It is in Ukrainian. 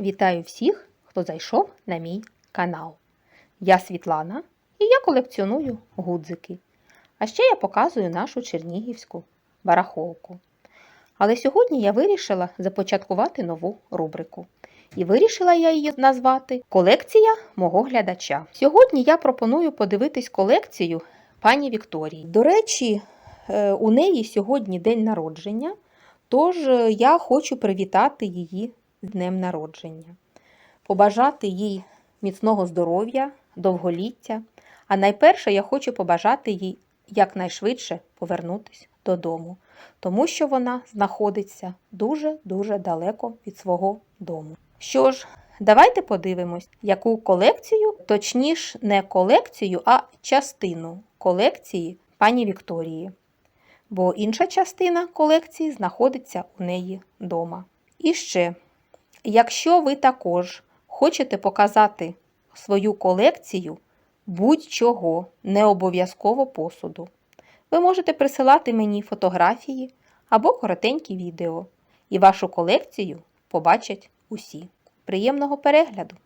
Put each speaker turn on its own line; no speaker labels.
Вітаю всіх, хто зайшов на мій канал. Я Світлана і я колекціоную гудзики. А ще я показую нашу чернігівську барахолку. Але сьогодні я вирішила започаткувати нову рубрику. І вирішила я її назвати Колекція мого глядача. Сьогодні я пропоную подивитись колекцію пані Вікторії. До речі, е, у неї сьогодні день народження, тож е, я хочу привітати її з днем народження, побажати їй міцного здоров'я, довголіття. А найперше я хочу побажати їй якнайшвидше повернутися додому, тому що вона знаходиться дуже-дуже далеко від свого дому. Що ж, давайте подивимось, яку колекцію, точніше, не колекцію, а частину колекції пані Вікторії. Бо інша частина колекції знаходиться у неї вдома. І ще, якщо ви також хочете показати свою колекцію будь-чого, не обов'язково посуду, ви можете присилати мені фотографії або коротенькі відео, і вашу колекцію побачать усі. Приємного перегляду!